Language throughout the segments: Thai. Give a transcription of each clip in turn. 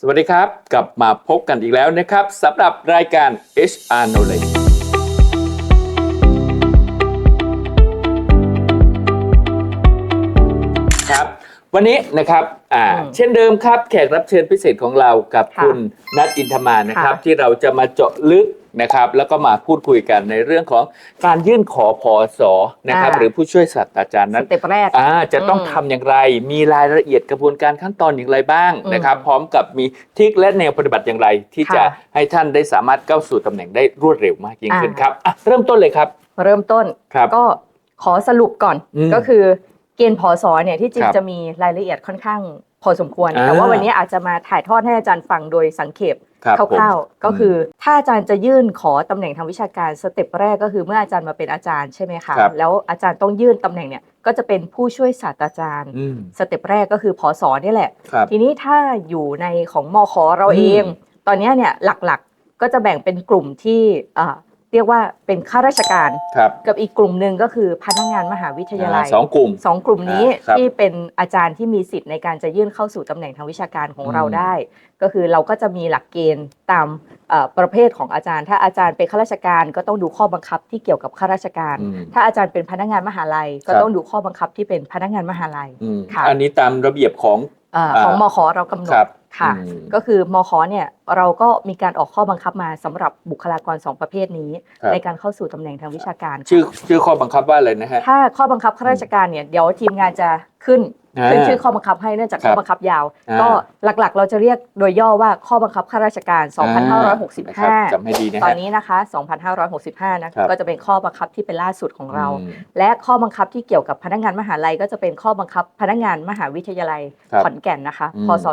สวัสดีครับ กลับมาพบกันอีกแล้วนะครับสำหรับรายการ HR Knowledge ครับวันนี้นะครับอ่าอืมเช่นเดิมครับ แขกรับเชิญพิเศษของเรากับค่ะคุณนัทอินทมานะครับค่ะที่เราจะมาเจาะลึก นะครับแล้วก็มาพูดคุยกันในเรื่องของการยื่นขอพอสอนะครับหรือผู้ช่วยศาสตราจารย์สนั้นเต็ปแรก อ่าจะต้องอืมทำอย่างไร มีรายละเอียดกระบวนการขั้นตอนอย่างไรบ้างอืมนะครับ พร้อมกับมีทริคและแนวปฏิบัติอย่างไร ที่จะค่ะให้ท่านได้สามารถก้าวสู่ตำแหน่งได้รวดเร็วมากยิ่งขึ้นอ่าครับอะเริ่มต้นเลยครับเริ่มต้นครับ ก็ขอสรุปก่อนอืมก็คือเกณฑ์พอสอเนี่ยที่จริคงรับจะมีรายละเอียดค่อนข้างพอสมควร อ่าแต่ว่าวันนี้อาจจะมาถ่ายทอดให้อาจารย์ฟังโดยสังเขป ครับผมคร่าวๆก็คือถ้าอาจารย์จะยื่นขอตำแหน่งทางวิชาการสเต็ปแรกก็คือเมื่ออาจารย์มาเป็นอาจารย์ใช่ไหมคะครับแล้วอาจารย์ต้องยื่นตำแหน่งเนี่ยก็จะเป็นผู้ช่วยศาสตราจารย์อืมสเต็ปแรกก็คือพอสอนี่แหละครับทีนี้ถ้าอยู่ในของมขเราอืมเอง ตอนเนี้ยเนี่ยหลักๆก็จะแบ่งเป็นกลุ่มที่ เอ่อเรียกว่าเป็นข้าราชการ ครับกับอีกกลุ่มหนึ่งก็คือพนักงานมหาวิทยาลัยอ่าสองกลุ่ม สองกลุ่มนี้อ่าครับ ที่เป็นอาจารย์ที่มีสิทธิ์ในการจะยื่นเข้าสู่ตำแหน่งทางวิชาการของอืมเราได้ ก็คือเราก็จะมีหลักเกณฑ์ตามเอ่อประเภทของอาจารย์ ถ้าอาจารย์เป็นข้าราชการก็ต้องดูข้อบังคับที่เกี่ยวกับข้าราชการ อืม ถ้าอาจารย์เป็นพนักงานมหาลัย ก็ครับ ต้องดูข้อบังคับที่เป็นพนักงานมหาลัย อืมค่ะ อันนี้ตามระเบียบของ เอ่ออ่าของมขเรากำหนดครับ ค่ะอืมก็คือมขเนี่ยเราก็มีการออกข้อบังคับมาสำหรับบุคลากรสองประเภทนี้ครับในการเข้าสู่ตำแหน่งทางวิชาการค่ะชื่อชื่อข้อบังคับว่าอะไรนะฮะถ้าข้อบังคับข้าราชการเนี่ยเดี๋ยวทีมงานจะ ขึ้นอ่าขึ้นชื่อข้อบังคับให้เนื่องจากครับข้อบังคับยาวอ่าก็หลักๆ เราจะเรียกโดยย่อว่าข้อบังคับข้าราชการนะครับจำ2565ให้ดีนะตอฮะนนี้นะคะ 2565 นะครับก็จะเป็นข้อบังคับที่เป็นล่าสุดของเราอืมและข้อบังคับที่เกี่ยวกับพนักงานมหาลัย ก็จะเป็นข้อบังคับพนักงานมหาวิทยาลัยครับขอนแก่นนะคะอืมพศ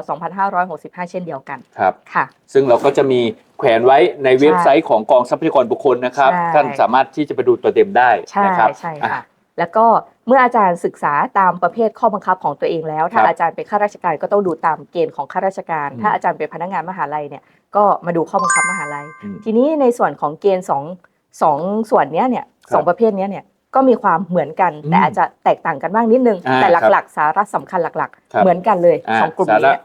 2565 เช่นเดียวกันครับค่ะ ซึ่งเราก็จะมีแขวนไว้ในเว็บไซต์ของกองทรัพยากรบุคคลนะครับใช่ท่านสามารถที่จะไปดูตัวเต็มได้ใช่นะครับใช่อะค่ะ แล้วก็เมื่ออาจารย์ศึกษาตามประเภทข้อบังคับของตัวเองแล้ว ถ้าครับอาจารย์เป็นข้าราชการก็ต้องดูตามเกณฑ์ของข้าราชการอืมถ้าอาจารย์เป็นพนักงานมหาลัยเนี่ยก็มาดูข้อบังคับมหาลัยอืมทีนี้ในส่วนของเกณฑ์สองสองส่วนเนี้ยเนี่ยครับสองประเภทเนี้ยเนี่ยก็มีความเหมือนกันอืมแต่อาจจะแตกต่างกันบ้างนิดนึงอ่าแต่ครับหลักๆ สาระสำคัญหลักครับๆเหมือนกันเลยอ่าสองกลุ่มสานี้ระ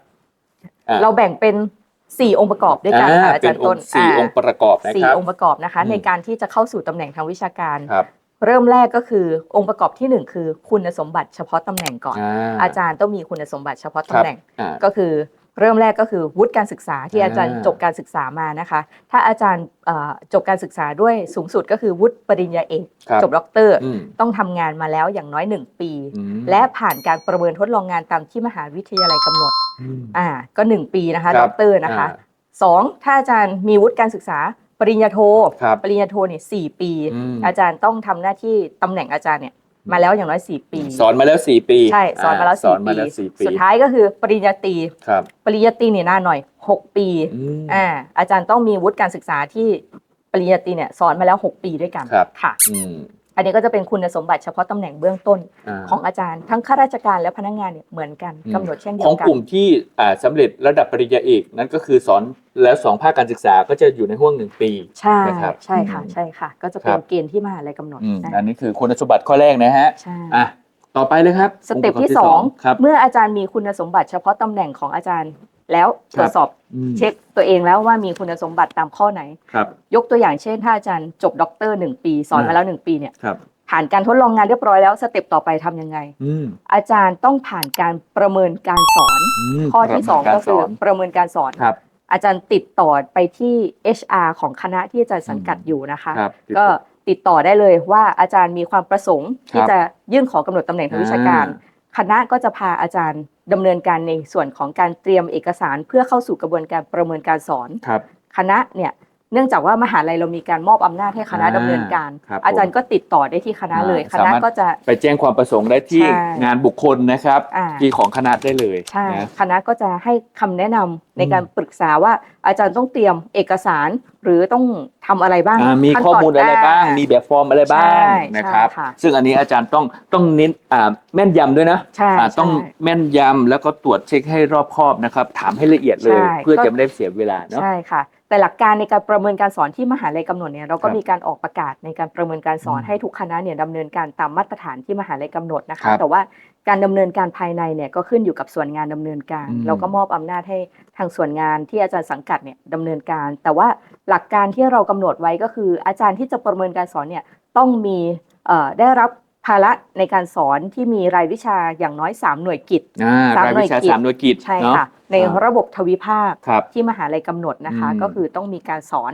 อ่าเราแบ่งเป็น4องค์ประกอบด้วยกันอ่าค่ะอาเป็จานรย์อต้งนค์สี่าองค์ประกอบนะสี่ครับองค์ประกอบนะคะอืมในการที่จะเข้าสู่ตำแหน่งทางวิชาการครับ เริ่มแรกก็คือองค์ประกอบที่หนึ่งคือคุณสมบัติเฉพาะตำแหน่งก่อน อาจารย์ต้องมีคุณสมบัติเฉพาะคตำรับแหน่งอ่าก็คือเริ่มแรกก็คือวุฒิการศึกษาที่อ่าอาจารย์จบการศึกษามานะคะ ถ้าอาจารย์เอ่อจบการศึกษาด้วยสูงสุดก็คือวุฒิปริญญาเอกครับจบด็อกเตอร์อืมต้องทำงานมาแล้วอย่างน้อย 1 ปีอืมและผ่านการประเมินทดลองงานตามที่มหาวิทยาลัยกำหนดอืมอ่าก็ 1 ปีนะคะครับด็อกเตอร์นะคะอ่าสองถ้าอาจารย์มีวุฒิการศึกษา ปริญญาโทครับปริญญาโทเนี่ยสปี อืม อาจารย์ต้องทำหน้าที่ตำแหน่งอาจารย์เนี่ยมาแล้วอย่างน้อย4ปี สอนมาแล้ว4ปีใช่สอนมาแล้วสอน4มาปีแล้ว4ปีสุดท้ายก็คือปริญญาตรีครับปริญญาตรีเนี่ยนานหน่อย6ปีอืม อ่าอาจารย์ต้องมีวุฒิการศึกษาที่ปริญญาตรีเนี่ยสอนมาแล้ว6ปีด้วยกันครับ ค่ะ อืม อันนี้ก็จะเป็นคุณสมบัติเฉพาะตำแหน่งเบื้องต้นาของอาจารย์ ทั้งข้าราชการและพนักงานเนี่ยเหมือนกันอืมกำหนดเช่นเดีขยองวกักลุ่มที่อ่าสำเร็จระดับปริญญาเอกนั่นก็คือสอนแล้วสองภาคการศึกษาก็จะอยู่ในห่วงหนึ่งปีใช่นะครับใช่ค่ะอืมใช่ค่ะ ก็จะเป็ครันบเกณฑ์ที่มหาลัยกำหนดอืมนะอันนี้คือคุณสมบัติข้อแรกนะฮะใช่อะต่อไปเลยครับ สเต็ปค์ประกบที่สองครับเมื่ออาจารย์มีคุณสมบัติเฉพาะตำแหน่งของอาจารย์ แล้วตรวจสอบอืมเช็คตัวเองแล้วว่ามีคุณสมบัติตามข้อไหนครับยกตัวอย่างเช่น ถ้าอาจารย์จบด็อกเตอร์หนึ่งปี สอนอ่ามมาแล้วหนึ่งปีเนี่ยครับผ่านการทดลองงานเรียบร้อยแล้วสเต็ปต่อไปทำยังไงอืมอาจารย์ต้องผ่านการประเมินการสอนมข้อที่สองารก็คือสนประเมินการสอนครับอาจารย์ติดต่อไปที่ HR ของคณะที่อาจารย์สังกัดอยู่นะคะครับก็ติดต่อได้เลยว่าอาจารย์มีความประสงค์ที่ครับจะยื่นขอกำหนดตำแหน่งทางวิชาการ คณะก็จะพาอาจารย์ ดำเนินการในส่วนของการเตรียมเอกสารเพื่อเข้าสู่กระบวนการประเมินการสอนครับคณะเนี่ย เนื่องจากว่ามหาลัยเรามีการมอบอำนาจให้คณะอ่าดำเนินการครับผมอาจารย์ก็ติดต่อได้ที่คณะเลยอ่าคณะสามารถก็จะไปแจ้งความประสงค์ได้ที่ใช่งานบุคคลนะครับอ่าที่ของคณะได้เลยใช่นะคณะก็จะให้คำแนะนำในอืมการปรึกษาว่าอาจารย์ต้องเตรียมเอกสารหรือต้องทำอะไรบ้างอ่ามีขั้นข้อตนมูลอะไรบ้างอ่มีแบบฟอร์มอะไรบ้างใช่นะครับใช่ค่ะซึ่งอันนี้อาจารย์ต้องต้องเน้นอ่าแม่นยำด้วยนะใช่อ่าต้องใช่แม่นยำแล้วก็ตรวจเช็คให้รอบคอบนะครับถามให้ละเอียดเลยใช่เพื่อก็จะไม่ได้เสียเวลาเนาะใช่ค่ะ แต่หลักการในการประเมินการสอนที่มหาลัยกำหนดเนี่ยเราก็ครับมีการออกประกาศในการประเมินการสอนอืมให้ทุกคณะเนี่ยดำเนินการตามมาตรฐานที่มหาลัยกำหนดนะครัคะ บแต่ว่าการดำเนินการภายในเนี่ยก็ขึ้นอยู่กับส่วนงานดำเนินการ อืม เราก็มอบอำนาจให้ทางส่วนงานที่อาจารย์สังกัดเนี่ยดำเนินการ แต่ว่าหลักการที่เรากำหนดไว้ก็คือ อาจารย์ที่จะประเมินการสอนเนี่ยต้องมีเอ่อได้รับภาระในการสอนที่มีรายวิชาอย่างน้อย 3 หน่วยกิจ อ่าสามรายหน่วยวิชากิจ สามหน่วยกิจใช่เนาะค่ะ ในอ่าระบบทวิภาคครับที่มหาลัยกำหนดนะคะอืมก็คือต้องมีการสอน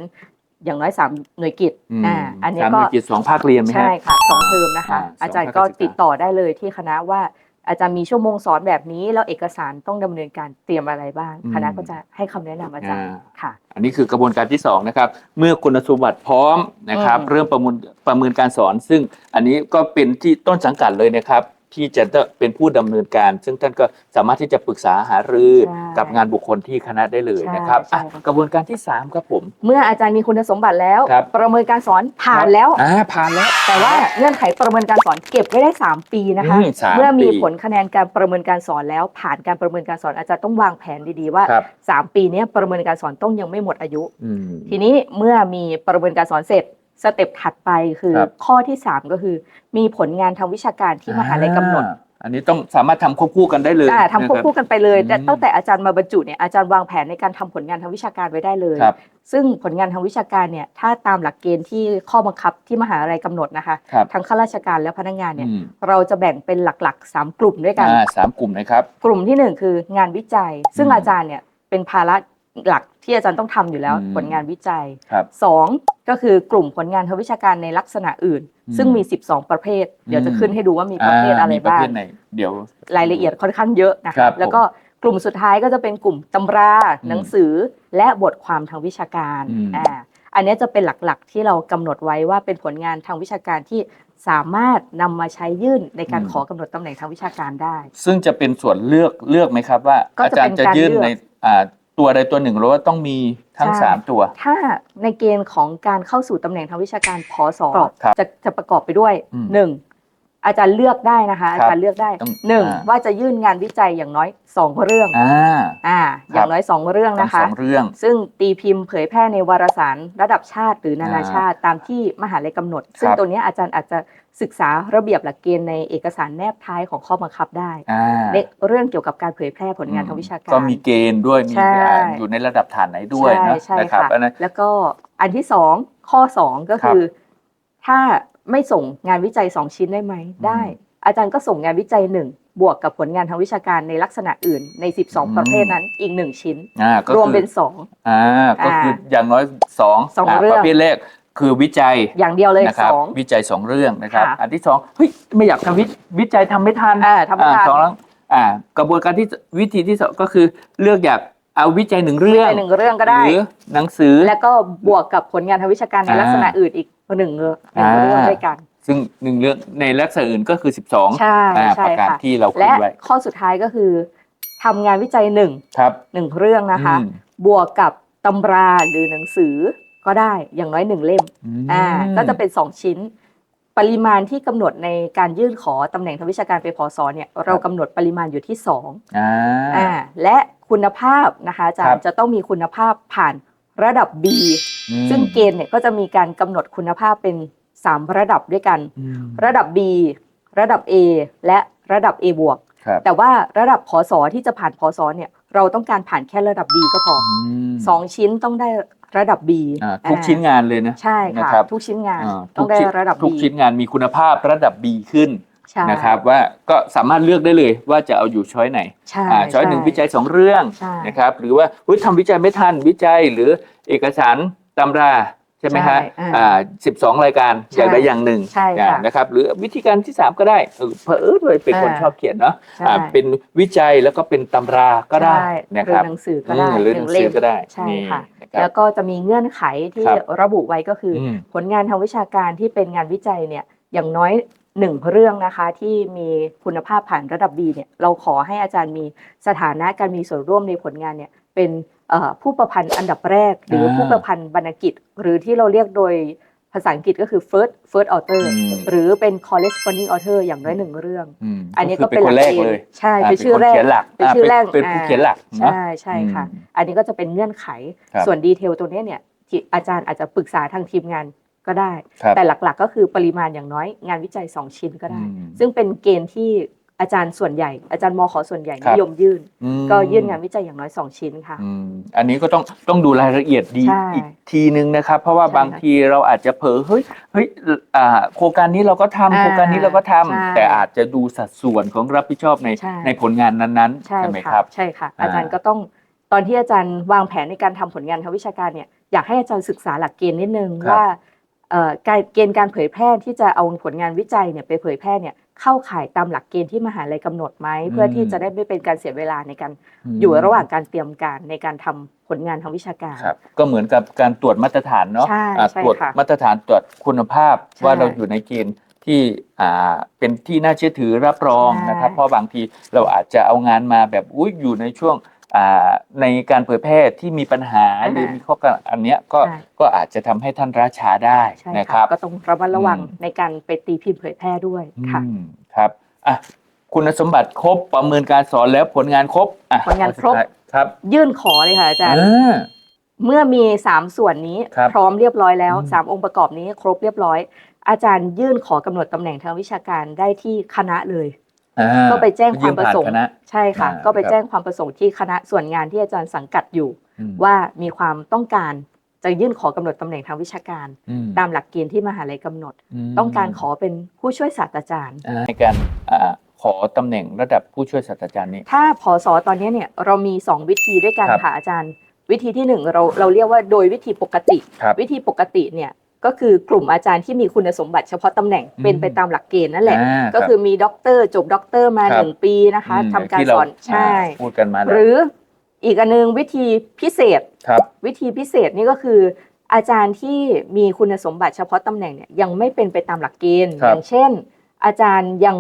อย่างน้อย 3 หน่วยกิจอืมอ่าอันนี้สามหก็น่วยกิจสองภาคเรียนไหมฮะใช่ค่ะสองเทอมนะคะอ่าอาจารย์สองภาคก็ราชการติดต่อได้เลยที่คณะว่าอาจารย์มีชั่วโมงสอนแบบนี้แล้วเอกสารต้องดำเนินการเตรียมอะไรบ้าง คณะก็จะให้คำแนะนำอาจารย์อ่าค่ะ อันนี้คือกระบวนการที่สองนะครับเมื่อคุณสมบัติพร้อมนะครับอืมเริ่มประเมินประเมินการสอน ซึ่งอันนี้ก็เป็นที่ต้นสังกัดเลยนะครับ ที่จะเป็นผู้ดำเนินการ ซึ่งท่านก็สามารถที่จะปรึกษาหารือใช่กับงานบุคคลที่คณะได้เลยนะครับใช่อะใช่ กระบวนการที่สามครับผม เมื่ออาจารย์มีคุณสมบัติแล้ว ครับ ประเมินการสอนผ่านแล้ว อ่าผ่านแล้ว แต่ว่าเงื่อนไขประเมินการสอนเก็บไว้ได้ 3 ปีนะคะ อืมสามเมื่อมีปี ผลคะแนนการประเมินการสอนแล้ว ผ่านการประเมินการสอนอาจารย์ต้องวางแผนดีๆว่า ครับ3 ปีเนี้ยประเมินการสอนต้องยังไม่หมดอายุ อืม ทีนี้เมื่อมีประเมินการสอนเสร็จ สเต็ปถัดไปคือครับ ข้อที่ 3 ก็คือ มีผลงานทางวิชาการที่มหาลัยกำหนดอ่าอันนี้ต้องสามารถทำควบคู่กันได้เลยอ่าทำควบนะคู่กันไปเลยอืม แต่ตั้งแต่อาจารย์มาบรรจุเนี่ยอาจารย์วางแผนในการทำผลงานทางวิชาการไว้ได้เลย ครับ ซึ่งผลงานทางวิชาการเนี่ยถ้าตามหลักเกณฑ์ที่ข้อบังคับที่มหาลัยกำหนดนะคะ ครับทั้งข้าราชการและพนักงานเนี่ย อืมเราจะแบ่งเป็นหลักๆ 3 กลุ่มด้วยกัน อ่าสามกลุ่มนะครับ กลุ่มที่ 1 คืองานวิจัย ซึ่งอืมอาจารย์เนี่ยเป็นภาระหลัก ที่อาจารย์ต้องทำอยู่แล้วอืมผลงานวิจัยครับ2ก็คือกลุ่มผลงานทางวิชาการในลักษณะอื่นอืมซึ่งมี 12 ประเภท เดี๋ยวจะอืมขึ้นให้ดูว่ามีประเภทอะไรมีประบ้าเภงทไหนเดี๋ยวรายละเอียดค่อนข้างเยอะนะครัคะบแล้วก็กลุ่มสุดท้ายก็จะเป็นกลุ่มตำราอืมหนังสือและบทความทางวิชาการอืมอ่าอันเนี้ยจะเป็นหลักๆ ที่เรากำหนดไว้ว่าเป็นผลงานทางวิชาการที่สามารถนำมาใช้ยื่นในการขอกำหนดตำแหน่งทางวิชาการได้ ซึ่งจะเป็นส่วนเลือกเลือกไหมครับว่าก็อาจะจารเป็นย์จะการยื่นเลือกในอ่า ตัวใดตัวหนึ่งหรือว่าต้องมีทั้ง ใช่สามตัว ถ้าในเกณฑ์ของการเข้าสู่ตำแหน่งทางวิชาการพศครับจะจะประกอบไปด้วย อืมหนึ่ง อาจารย์เลือกได้นะคะ อาจารย์เลือกได้ต้องหนึ่งอ่า ว่าจะยื่นงานวิจัยอย่างน้อยสองเรื่องอ่า อ่าอย่างน้อยสองเรื่องทั้งนะคะสองเรื่อง ซึ่งตีพิมพ์เผยแพร่ในวารสารระดับชาติหรือนานาชาติตามที่มหาลัยกำหนด ซึ่งครับตัวเนี้ยอาจารย์อาจจะศึกษาระเบียบหลักเกณฑ์ในเอกสารแนบท้ายของข้อบังคับได้อ่าในเรื่องเกี่ยวกับการเผยแพร่ผลงานทางวิชาการ ก็มีเกณฑ์ด้วย มีใช่ อ่าอยู่ในระดับฐานไหนด้วยใช่เนอะใช่นะครับค่ะอันนั้น แล้วก็อันที่สองข้อสองก็คือ ถ้า ไม่ส่งงานวิจัยสองชิ้นได้ไหมได้ อาจารย์ก็ส่งงานวิจัยหนึ่งบวกกับผลงานทางวิชาการในลักษณะอื่นใน 12 ประเภทนั้นอีกหนึ่งชิ้นอ่าก็รวมคือเป็นสองอ่าก็คืออย่างน้อยสองสองาเรื่องประเภทแรกคือวิจัยอย่างเดียวเลยนะคสรับองวิจัยสองเรื่องนะครับค่ะอันที่สองเฮ้ยไม่อยากทำวิวิจัยทำไม่ทันอ่าทำไม่ทันสองแล้วอ่ากระบวนการที่วิธีที่สองก็คือเลือกอยาก เอาวิจัยหนึ่งเรื่องในหนึ่งเรื่องก็ได้หรือหนังสือแล้วก็บวกกับผลงานทางวิชาการในอ่าลักษณะอื่นอีกหนึ่งเรื่องหนึ่งอ่าเรื่องด้วยกัน ซึ่งหนึ่งเรื่องในลักษณะอื่นก็คือ 12ใช่อ่าใช่ประการค่ะที่เราคุและยไว้ข้อสุดท้ายก็คือทำงานวิจัยหนึ่งครับหนึ่งเรื่องนะคะอืมบวกกับตำราหรือหนังสือก็ได้อย่างน้อยหนึ่งเล่มมอ่าก็จะเป็น2ชิ้น ปริมาณที่กำหนดในการยื่นขอตำแหน่งทางวิชาการไปพศเนี่ยเรากำหนดปริมาณอยู่ที่2อ่าอ่าและคุณภาพนะคะอาจารครัย์บจะต้องมีคุณภาพผ่านระดับ B อืมซึ่งเกณฑ์เนี่ยก็จะมีการกำหนดคุณภาพเป็น 3 ระดับด้วยกันอืมระดับ B ระดับ A และระดับ A บวกครับแต่ว่าระดับพศที่จะผ่านพศเนี่ยเราต้องการผ่านแค่ระดับ B ก็พออมสองชิ้นต้องได้ ระดับ B อ่าทุกอ่าชิ้นงานเลยนะใช่นะค่ะครับทุกชิ้นงานอ่าต้องได้ชิ้นระดับทุก B ชิ้นงานมีคุณภาพระดับ B ขึ้นใช่นะครับว่าก็สามารถเลือกได้เลยว่าจะเอาอยู่ช้อยไหนใช่อ่าช้อยหนึ่งใช่วิจัยสองเรื่องใช่นะครับหรือว่าอุ๊ยทำวิจัยไม่ทันวิจัยหรือเอกสารตำราใช่ไหมฮะใช่อ่าอ่าสิบสองรายการใช่อย่างใดอย่างหนึ่งใช่ค่ะอ่านะครับหรือวิธีการที่ 3 ก็ได้เออเผอิญเลยเป็นคนอ่าชอบเขียนเนาะใช่อ่าเป็นวิจัยแล้วก็เป็นตำราก็ได้ใช่นะหรืคอรับหนังสือก็ได้อืมหรือหนังสือก็ได้ใช่นี่ค่ะนะครัแล้บวก็จะมีเงื่อนไขที่ครับระบุไว้ก็คืออมผลงานทางวิชาการที่เป็นงานวิจัยเนี่ยอย่างน้อยหนึ่งเรื่องนะคะที่มีคุณภาพผ่านระดับ B เนี่ยเราขอให้อาจารย์มีสถานะการมีส่วนร่วมในผลงานเนี่ยเป็นเอ่อ ผู้ประพันธ์อันดับแรก หรืออาผู้ประพันธ์บรรณกิจ หรือที่เราเรียกโดยภาษาอังกฤษก็คือ first first author อืมหรือเป็น corresponding author อย่างน้อยหนึ่งเรื่องมอันนี้คืก็เป็นคนหแรลักกเกณเลยฑ์ใช่อ่าเป็นชื่อคนแรกเขียนหลักเป็นชื่อแรกาเป็นผู้เขียนหลักเนอะใช่ใช่ค่ะอืมอันนี้ก็จะเป็นเงื่อนไขครับส่วนดีเทลตรงเนี้ยเนี่ยที่อาจารย์อาจจะปรึกษาทางทีมงานก็ได้ครับแต่หลักๆก็คือปริมาณอย่างน้อยงานวิจัย 2 ชิ้นก็ได้อืมซึ่งเป็นเกณฑ์ที่ อาจารย์ส่วนใหญ่ อาจารย์มขอส่วนใหญ่ครับนิยมยื่นอืมก็ยื่นงานวิจัยอย่างน้อย 2 ชิ้นค่ะอืมอันนี้ก็ต้องต้องดูรายละเอียดดีใช่อีกทีนึงนะครับ เพราะว่าใช่บางทีเราอาจจะเผลอเฮ้ยเฮ้ยอ่าโครงการนี้เราก็ทำอ่าโครงการนี้เราก็ทำใช่แต่อาจจะดูสัดส่วนของรับผิดชอบในใช่ในผลงานนั้นๆ ใช่ไหมค่ะครับ ใช่ค่ะอ่าอาจารย์ก็ต้องตอนที่อาจารย์วางแผนในการทำผลงานทางวิชาการเนี่ยอยากให้อาจารย์ศึกษาหลักเกณฑ์นิดนึงว่าเอ่อการเกณฑ์การเผยแพร่ที่จะเอาผลงานวิจัยเนี่ยไปเผยแพร่เนี่ย เข้าข่ายตามหลักเกณฑ์ที่มหาลัยกำหนดไหมเพื่อที่จะได้ไม่เป็นการเสียเวลาในการมอยู่ระหว่างการเตรียมการในการทำผลงานทางวิชาการครับก็เหมือนกับการตรวจมาตรฐานเนาะใช่อ่าใช่ตรวจค่ะมาตรฐานตรวจคุณภาพใช่ว่าเราอยู่ในเกณฑ์ที่อ่าเป็นที่น่าเชื่อถือรับรองใช่นะครับ เพราะบางทีเราอาจจะเอางานมาแบบอุ้ยอยู่ในช่วงอ่า ในการเผยแพร่ที่มีปัญหาหรือมีข้อกังอันเนี้ยก็ใช่ก็อาจจะทำให้ท่านราช้าได้ใช่นะคค่ะรับก็ต้องระมัดระวังอืมในการไปตีพิมพ์เผยแพร่ด้วยค่ะอืมครับอะคุณสมบัติครบประเมินการสอนแล้วผลงานครบอะผลงานครบสุดท้ยครับ ยื่นขอเลยค่ะอาจารย์อ่าเมื่อมี 3 ส่วนนี้ครับพร้อมเรียบร้อยแล้วอืม3องค์ประกอบนี้ครบเรียบร้อย อาจารย์ยื่นขอกำหนดตำแหน่งทางวิชาการได้ที่คณะเลยอ่า ก็ไปแจ้งความประสงค์ยื่นผ่านคณะใช่ค่ะอ่าก็ไปครับแจ้งความประสงค์ที่คณะส่วนงานที่อาจารย์สังกัดอยู่อืมว่ามีความต้องการจะยื่นขอกำหนดตำแหน่งทางวิชาการอืมตามหลักเกณฑ์ที่มหาลัยกำหนดมต้องการขอเป็นผู้ช่วยศาสตราจารย์อ่าในการอ่าขอตำแหน่งระดับผู้ช่วยศาสตราจารย์นี้ ถ้าผอสอตอนนี้เนี่ยเรามี 2 วิธีด้วยกันครับค่ะอาจารย์ วิธีที่ 1 เราเราเรียกว่าโดยวิธีปกติครับวิธีปกติเนี่ย ก็คือกลุ่มอาจารย์ที่มีคุณสมบัติเฉพาะตำแหน่งอืมเป็นไปตามหลักเกณฑ์นั่นแหละอ่าก็คือมีด็อกเตอร์จบด็อกเตอร์มาครับหนึ่งปีนะคะมทำการที่สเอนใช่อ่าพูดกันมาแล้วหรืออีกอันนึงวิธีพิเศษครับวิธีพิเศษนี่ก็คือ อาจารย์ที่มีคุณสมบัติเฉพาะตำแหน่งเนี่ยยังไม่เป็นไปตามหลักเกณฑ์ครัอบย่างเช่น อาจารย์ยัง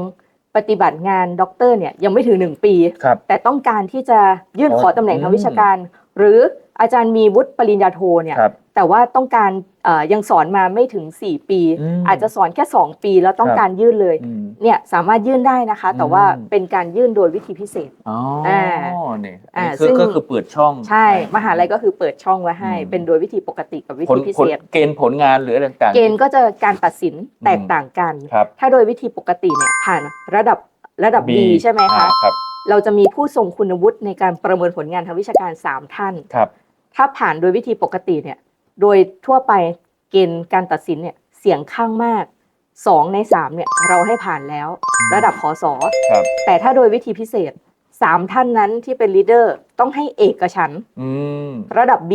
ปฏิบัติงานด็อกเตอร์เนี่ยยังไม่ถึงหนึ่งปีครับแต่ต้องการที่จะยื่นอ๋อขอตำแหน่งทางอืมวิชาการ หรือ อาจารย์มีวุฒิปริญญาโทเนี่ยครับแต่ว่าต้องการเอ่อยังสอนมาไม่ถึง 4 ปี อืม อาจจะสอนแค่ 2 ปีแล้วต้องครับการยื่นเลยอืม เนี่ยสามารถยื่นได้นะคะ แต่ว่าอืม เป็นการยื่นโดยวิธีพิเศษ อ๋ออ่าเนี่ยอ่าอันนี้คือซึ่งก็คือเปิดช่องใช่ มหาลัยก็คือเปิดช่องไว้ให้อืมเป็นโดยวิธีปกติกับวิผลธีพิผลเศษ เกณฑ์ผลงานหรืออะไรต่างๆ เกณฑ์ก็จะการตัดสินแตกต่างกัน ครับ ถ้าโดยวิธีปกติเนี่ยผ่านระดับระดับ B ใช่ไหมคะอ่าครับเราจะมีผู้ทรงคุณวุฒิในการประเมินผลงานทางวิชาการ 3 ท่าน ครับ ถ้าผ่านโดยวิธีปกติเนี่ยโดยทั่วไปเกณฑ์การตัดสินเนี่ยเสียงข้างมาก2ใน3เนี่ยเราให้ผ่านแล้ว ระดับขอสอครับแต่ถ้าโดยวิธีพิเศษ3ท่านนั้นที่เป็นลีดเดอร์ต้องให้เอกฉันท์อืมระดับ B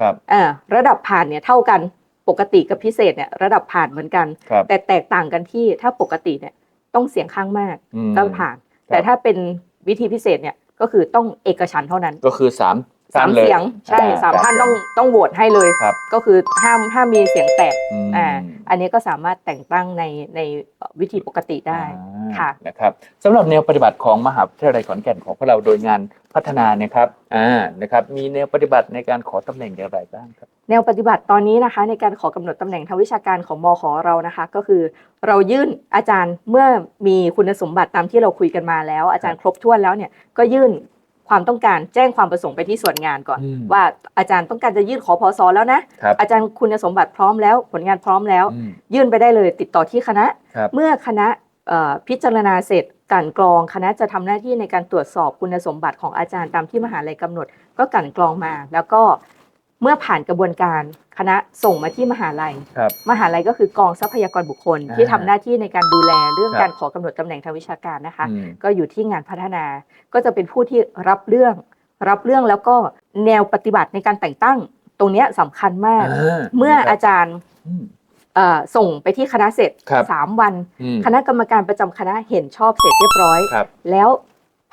ครับอ่าระดับผ่านเนี่ยเท่ากันปกติกับพิเศษเนี่ยระดับผ่านเหมือนกันครับแต่แตกต่างกันที่ถ้าปกติเนี่ยต้องเสียงข้างมากอืมต้องผ่าน แต่ถ้าเป็นวิธีพิเศษเนี่ยก็คือต้องเอกฉันท์เท่านั้นก็คือสาม สามท่นลเสียงใช่อ่สามท่านเสียต้องต้องโหวตให้เลยครับก็คือห้ามห้ามมีเสียงแตกอืมอ่าอันนี้ก็สามารถแต่งตั้งในในวิธีปกติได้อ่าค่ะนะครับสำหรับแนวปฏิบัติของมหาวิทยาลัยขอนแก่นของพวกเราโดยงานพัฒนานะครับอ่านะครับ มีแนวปฏิบัติในการขอตำแหน่งอย่างไรบ้างครับ แนวปฏิบัติตอนนี้นะคะ ในการขอกำหนดตำแหน่งทางวิชาการของมขเรานะคะ ก็คือ เรายื่นอาจารย์เมื่อมีคุณสมบัติตามที่เราคุยกันมาแล้ว อาจารย์ครบถ้วนแล้วเนี่ยก็ยื่น ความต้องการแจ้งความประสงค์ไปที่ส่วนงานก่อนอืมว่าอาจารย์ต้องการจะยื่นขอพอสอแล้วนะครับอาจารย์คุณสมบัติพร้อมแล้ว ผลงานพร้อมแล้วอืมยื่นไปได้เลยติดต่อที่คณะครับเมื่อคณะเอ่อพิจารณาเสร็จกลั่นกรองคณะจะทำหน้าที่ในการตรวจสอบคุณสมบัติของอาจารย์ตามที่มหาลัยกำหนด ก็กลั่นกรองมา แล้วก็ เมื่อผ่านกระบวนการคณะส่งมาที่มหาลัย ครับ มหาลัยก็คือกองทรัพยากรบุคคล อ่าที่ทำหน้าที่ในการดูแลเรื่องครับ การขอกำหนดตำแหน่งทางวิชาการนะคะ อืม ก็อยู่ที่งานพัฒนา ก็จะเป็นผู้ที่รับเรื่อง รับเรื่องแล้วก็แนวปฏิบัติในการแต่งตั้ง ตรงเนี้ยสำคัญมาก อ่าเมื่อนะครับอาจารย์อืม เอ่อส่งไปที่คณะเสร็จครับ สามวัน อืมคณะกรรมการประจำคณะเห็นชอบเสร็จเรียบร้อย ครับ แล้ว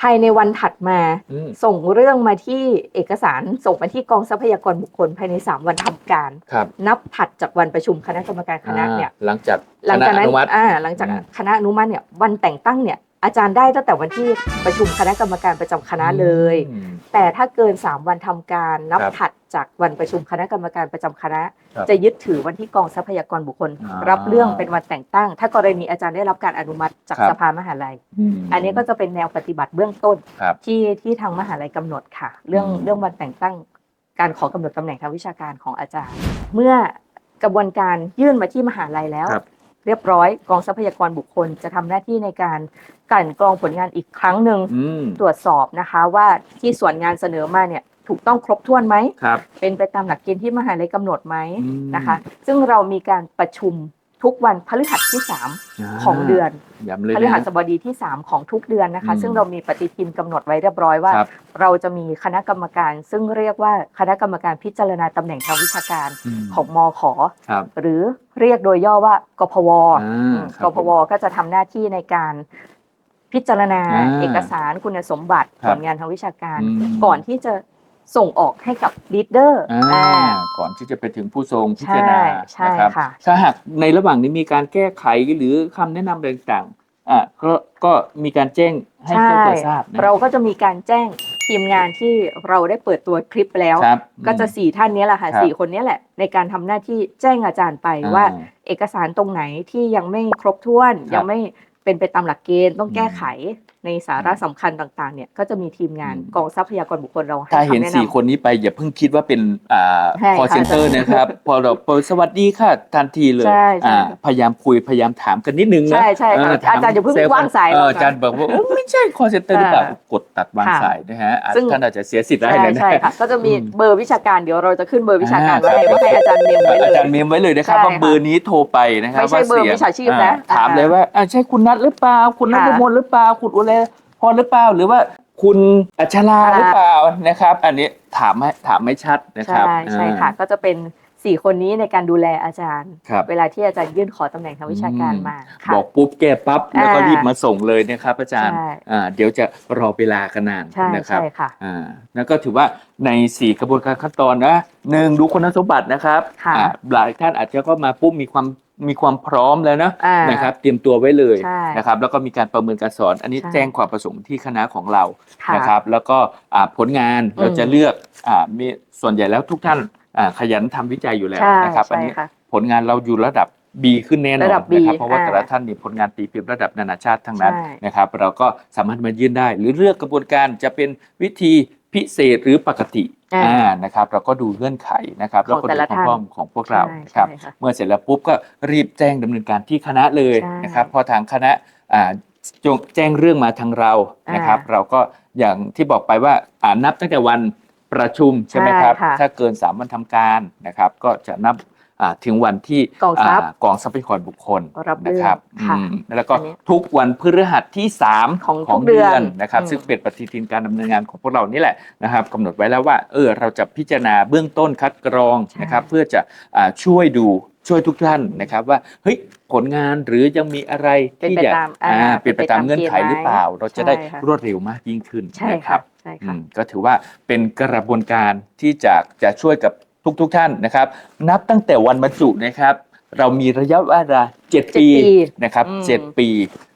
ภายในวันถัดมาอืมส่งเรื่องมาที่เอกสารส่งมาที่กองทรัพยากรบุคคลภายใน 3 วันทำการครับนับถัดจากวันประชุมคณะกรรมการคณะเนี่ยอ่าหลังจากหลังจากคณะนั้อนนุมัติอ่าหลังจากอืมคณะอนุมัติเนี่ยวันแต่งตั้งเนี่ย อาจารย์ได้ตั้งแต่วันที่ประชุมคณะกรรมการประจำคณะเลยอืมแต่ถ้าเกิน 3 วันทำการนับครับถัดจากวันประชุมคณะกรรมการประจำคณะครับจะยึดถือวันที่กองทรัพยากรบุคคลอ่ารับเรื่องเป็นวันแต่งตั้ง ถ้ากรณีอาจารย์ได้รับการอนุมัติจากครับสภามหาลัย อันนี้ก็จะเป็นแนวปฏิบัติเบื้องต้นครับที่ที่ทางมหาลัยกำหนดค่ะ เรื่องอืมเรื่องวันแต่งตั้ง การขอกำหนดตำแหน่งทางวิชาการของอาจารย์ เมื่อกระบวนการยื่นมาที่มหาลัยแล้วครับเรียบร้อยกองทรัพยากรบุคคลจะทำหน้าที่ในการ กลั่นกรองผลงานอีกครั้งหนึ่งอืมตรวจสอบนะคะ ว่าที่ส่วนงานเสนอมาเนี่ยถูกต้องครบถ้วนไหม ครับ เป็นไปตามหลักเกณฑ์ที่มหาลัยกำหนดไหมอืม นะคะ ซึ่งเรามีการประชุมทุกวันพฤหัสที่ 3 ของเดือน ย้ำเลยพนะฤหัสบดีที่ 3 ของทุกเดือนนะคะ อืมซึ่งเรามีปฏิทินกำหนดไว้เรียบร้อยว่า ครับ เราจะมีคณะกรรมการ ซึ่งเรียกว่าคณะกรรมการพิจารณาตำแหน่งทางวิชาการมของมขครับหรือเรียกโดยย่อว่ากพว อ่าอืมครักบพวก็จะทำหน้าที่ในการ พิจารณาอ่าเอกสารคุณสมบัติครัผบลงานทางวิชาการ อืม ก่อนที่จะส่งออกให้กับลีดเดอร์ อ่าก่อนที่จะไปถึงผู้ทรงพิจารณาใช่นะครับค่ะ ถ้าหากในระหว่างนี้มีการแก้ไขหรือคำแนะนำอะไรต่างๆอ่าก็ก็มีการแจ้งให้ใช่เจ้าตัวทราบนะเราก็จะมีการแจ้งทีมงานที่เราได้เปิดตัวคลิปแล้ว ครับ ก็จะอืมสี่ท่านนี้แหละค่ะครับ สี่คนนี้แหละ ในการทำหน้าที่แจ้งอาจารย์ไปอ่าว่าเอกสารตรงไหนที่ยังไม่ครบถ้วน ครับยังไม่ เป็นไปตามหลักเกณฑ์ต้องแก้ไข ในสาระสำคัญต่างๆเนี่ยก็จะมีทีมงานอืมกองทรัพยากรบุคคลเราให้ถ้าเห็นคำแนะสี่นำคนนี้ไปอย่าเพิ่งคิดว่าเป็นอ่าใช่ค่ะ call center นะครับ พอเราเปิดสวัสดีค่ะทันทีเลยใช่ใช่อ่าพยายามคุยพยายามถามกันนิดนึงนะใช่ใช่ค่ะถมอาจารย์อย่าเพิ่งซลล์วางสายเออเราอาจารย์บอกว่าเอ้ยไม่ใช่ call center หรือเปล่ากดตัดวางค่ะสายนะฮะอะซึ่งท่านอาจจะเสียสิทธิ์ได้ใช่เลยนะใช่ค่ะก็จะมีอืมเบอร์วิชาการเดี๋ยวเราจะขึ้นเบอร์วิชาการอ่าไว้ให้ครับให้อาจารย์เมมไว้เลอายจารย์เมมไว้เลยนะครับใช่ว่าเบอร์นี้โทรไปนะครับไม่ใช่เบอร์สียงมิจฉาชีพนะอ่าถามอ่าเลยว่าอ่าใช่คุณนัทหรือเปล่าคุณนัทค่ะมนหรือเปล่าคุณอุไรพรหรือเปล่าหรือว่าคุณอัชราอ่าหรือเปล่านะครับ อันนี้ถามให้ถามไม่ชัดนะครับใช่ใช่ค่ะอ่าก็จะเป็นสี่คนนี้ในการดูแลอาจารย์ครับเวลาที่อาจารย์ยื่นขอตำแหน่งทางวิชาการมาค่ะบอกปุ๊บแก้ปั๊บ แล้วก็อ่ารีบมาส่งเลยนะครับ อาจารย์ใช่อ่าเดี๋ยวจะรอเวลากันนานใช่นะครับใช่ค่ะอ่าแล้วก็ถือว่าใน 4 กระบวนการขั้นตอนนะหนึ่งดูคุณสมบัตินะครับค่ะอ่าหลายท่านอาจจะก็มาปุ๊บมีความ มีความพร้อมแล้วนะอ่านะครับ เตรียมตัวไว้เลยใช่นะครับ แล้วก็มีการประเมินการสอน อันนี้ใช่แจ้งความประสงค์ที่คณะของเราค่ะนะครับ แล้วก็อ่าผลงานอืมเราจะเลือกอ่ามีส่วนใหญ่แล้วทุกท่านอ่าขยันทำวิจัยอยู่แล้วใช่นะครับ อันใช่นี้ค่ะผลงานเราอยู่ระดับ B ขึ้นแน่นอนระดับ B นะครับเพราะว่าอ่าแต่ละท่านนี่ผลงานตีพิมพ์ระดับนานาชาติทั้งนั้น ใช่ นะครับเราก็สามารถมายื่นได้ หรือเลือกกระบวนการจะเป็นวิธี พิเศษหรือปกติอ่าอ่านะครับ เราก็ดูเงื่อนไขนะครับของแล้วก็แต่ดูละความท่านพร้อมของพวกเราใช่นะครับใช่ค่ะเมื่อเสร็จแล้วปุ๊บก็รีบแจ้งดำเนินการที่คณะเลยใช่นะครับ พอทางคณะอ่าจงแจ้งเรื่องมาทางเรานะครับอ่าเราก็อย่างที่บอกไปว่าอ่านับตั้งแต่วันประชุมใช่ไหมครับใช่ค่ะถ้าเกิน 3 วันทำการนะครับ ก็จะนับอ่า ถึงวันที่กองทรัพย์ากองทรัพยากรบุคคลรับเรื่องนะครับค่ะอืมแล้วก็อันนี้ทุกวันพฤหัสที่ 3 ของทุกเดือนนะครับอืม ซึ่งเป็นปฏิทินการดำเนินงานของพวกเรานี่แหละนะครับกำหนดไว้แล้วว่าเออเราจะพิจารณาเบื้องต้นคัดกรองนะครับเพื่อจะอ่าช่วยดูช่วยทุกท่านนะครับว่าเฮ้ยผลงานหรือยังมีอะไรเป็นที่ไปจะตามอ่าอ่าเป็นไปตามเป็นไปตามเงื่อนไขเกณฑ์หรือเปล่าไหมเราจะได้ใช่ค่ะรวดเร็วมากยิ่งขึ้นใช่นะคค่ะรับ ใช่อืค่ะมก็ถือว่าเป็นกระบวนการที่จะจะช่วยกับ ทุกๆทท่านนะครับ นับตั้งแต่วันบรรจุนะครับ เรามีระยะเวลา7เจ็ดปีปีนะครับอืมเจ็ดปี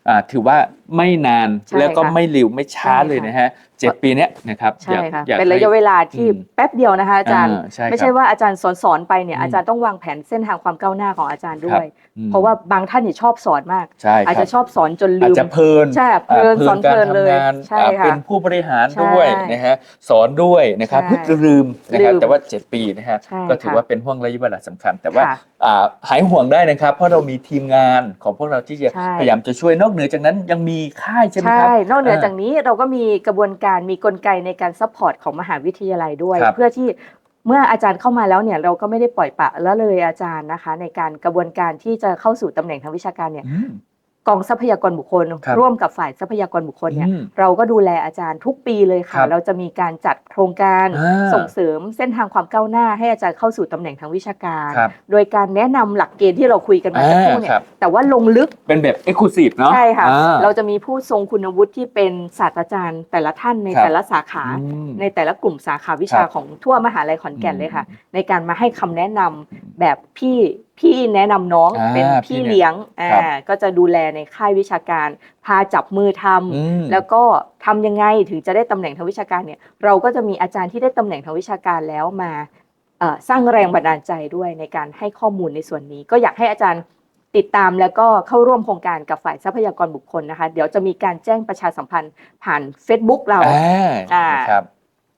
อ่าถือว่าไม่นานใช่แล้วก็ค่ะไม่เร็วไม่ช้าใช่ค่ะเลยนะฮะเจ็ดปีเนี้ยนะครับใช่ค่ะอยากเป็นระยะเวลาที่อืมแป๊บเดียวนะคะอาจารย์อ่ใช่ไม่คใช่รับว่าอาจารย์สอนสอนไปเนี่ยอืมอาจารย์ต้องวางแผนเส้นทางความก้าวหน้าของอาจารย์ด้วยอืม เพราะว่าบางท่านเนี่ยชอบสอนมาก ใช่อาจครัจะบชอบสอนจนอาจลืมจะเพลินใช่เพลินสอนเพลินเลยการทำงานใช่อ่าค่ะเป็นผู้บริหารด้วยใช่นะฮะสอนด้วยนะครับใช่เพิ่งลืมนะครับลืมแต่ว่า 7 ปีนะฮะใช่ก็ถือค่ะว่าเป็นห่วงระยะเวลาสำคัญ แต่ว่าค่ะอ่าหายห่วงได้นะครับ เพราะเรามีทีมงานของพวกเราที่จะใช่พยายามจะช่วยนอกเหนือจากนั้นยังมีค่ายใช่ไหมครับใช่นอกเหนือเออจากนี้เราก็มีกระบวนการมีกลไกในการซัพพอร์ตของมหาวิทยาลัยด้วยครับเพื่อที่ เมื่ออาจารย์เข้ามาแล้วเนี่ยเราก็ไม่ได้ปล่อยปะละเลยอาจารย์นะคะ ในการกระบวนการที่จะเข้าสู่ตำแหน่งทางวิชาการเนี่ย กองทรัพยากรบุคคล ครับร่วมกับฝ่ายทรัพยากรบุคคลเนี่ยอืมเราก็ดูแลอาจารย์ทุกปีเลยค่ะ ครับเราจะมีการจัดโครงการอ่าส่งเสริมเส้นทางความก้าวหน้าให้อาจารย์เข้าสู่ตำแหน่งทางวิชาการ ครับโดยการแนะนำหลักเกณฑ์ที่เราคุยกันมาสักครู่เนี่อ่าครัยบแต่ว่าลงลึก เป็นแบบเอ็กซ์คลูซีฟเนาะใช่ค่ะ อ่า เราจะมีผู้ทรงคุณวุฒิที่เป็นศาสตราจารย์ แต่ละท่านในครับ แต่ละสาขา อืม ในแต่ละกลุ่มสาขาวิชาครับของทั่วมหาลัยขอนแก่นอืมเลยค่ะ ในการมาให้คำแนะนำแบบพี่พี่แนะนำน้องอ่าเป็นพี่พี่เนี่ยเลี้ยงอ่าครับก็จะดูแลในค่ายวิชาการ พาจับมือทำอืม แล้วก็ทำยังไงถึงจะได้ตำแหน่งทางวิชาการเนี่ยเราก็จะมีอาจารย์ที่ได้ตำแหน่งทางวิชาการแล้วมาเอ่อสร้างแรงบันดาลใจด้วยในการให้ข้อมูลในส่วนนี้ ก็อยากให้อาจารย์ติดตามแล้วก็เข้าร่วมโครงการกับฝ่ายทรัพยากรบุคคลนะคะเดี๋ยวจะมีการแจ้งประชาสัมพันธ์ผ่าน Facebook เรา อ่าอ่านะครับ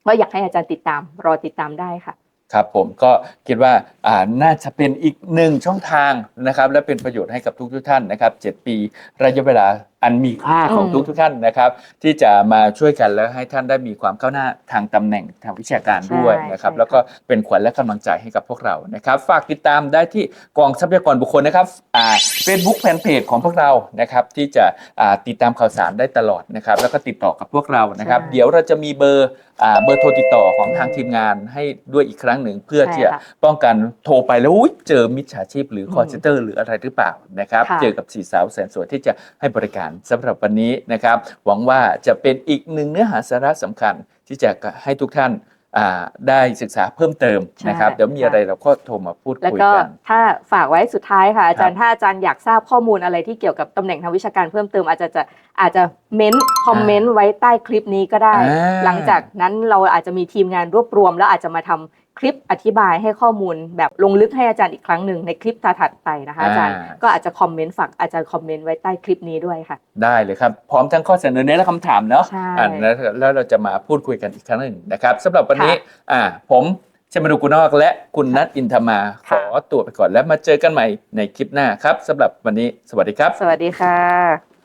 ก็อยากให้อาจารย์ติดตามรอติดตามได้ค่ะ ครับผมก็คิดว่าอ่าน่าจะเป็นอีกหนึ่งช่องทางนะครับและเป็นประโยชน์ให้กับทุกทุกท่านนะครับ 7 ปีระยะเวลาอันมีค่าของอืมทุกทุกๆท่านนะครับ ที่จะมาช่วยกันแล้วให้ท่านได้มีความก้าวหน้าทางตำแหน่งทางวิชาการด้วยนะครับ แล้วก็เป็นขวัญและกำลังใจให้กับพวกเรานะครับ ฝากติดตามได้ที่กองทรัพยากรบุคคลนะครับอ่าเฟซบุ๊กแฟนเพจของพวกเรานะครับ ที่จะอ่าติดตามข่าวสารได้ตลอดนะครับ แล้วก็ติดต่อกับพวกเรานะครับใช่เดี๋ยวเราจะมีเบอร์อ่าเบอร์โทรติดต่อของทางทีมงานให้ด้วยอีกครั้งหนึ่งเพื่อใช่ที่จะค่ะป้องกันโทรไปแล้วอุ๊ยเจอมิจฉาชีพ หรืออืมคอร์เซนเตอร์หรืออะไรหรือเปล่านะครับค่ะเจอกับสีสาวแสนสวยที่จะให้บริการสำหรับวันนี้นะครับ หวังว่าจะเป็นอีกหนึ่งเนื้อหาสาระสำคัญที่จะให้ทุกท่านอ่าได้ศึกษาเพิ่มเติมนะครับใช่เดี๋ยวมีค่ะอะไรเราก็โทรมาพูดแล้วคุยก็กัน ถ้าฝากไว้สุดท้ายค่ะ อาจารย์ครับถ้าอาจารย์อยากทราบข้อมูลอะไรที่เกี่ยวกับตำแหน่งทางวิชาการเพิ่มเติม อาจจะจะอาจจะเม้นคอมเมนต์ไว้ใต้คลิปนี้ก็ได้อ่าหลังจากนั้นเราอาจจะมีทีมงานรวบรวม แล้วอาจจะมาทำ คลิปอธิบายให้ข้อมูลแบบลงลึกให้อาจารย์อีกครั้งหนึ่งในคลิปถัดๆไปนะคะอาจารย์ก็อาจจะคอมเมนต์ฝากอาจารย์คอมเมนต์ไว้ใต้คลิปนี้ด้วยค่ะ ได้เลยครับ พร้อมทั้งข้อเสนอแนะและคำถามเนาะใช่อ่าแล้วแล้วเราจะมาพูดคุยกันอีกครั้งหนึ่งนะครับสำหรับวันนี้ค่ะอ่าผมชมาดูกุลนอกและคุณนัทอินทมาขค่ะอตัวไปก่อนแล้วมาเจอกันใหม่ในคลิปหน้าครับสำหรับวันนี้สวัสดีครับ สวัสดีค่ะ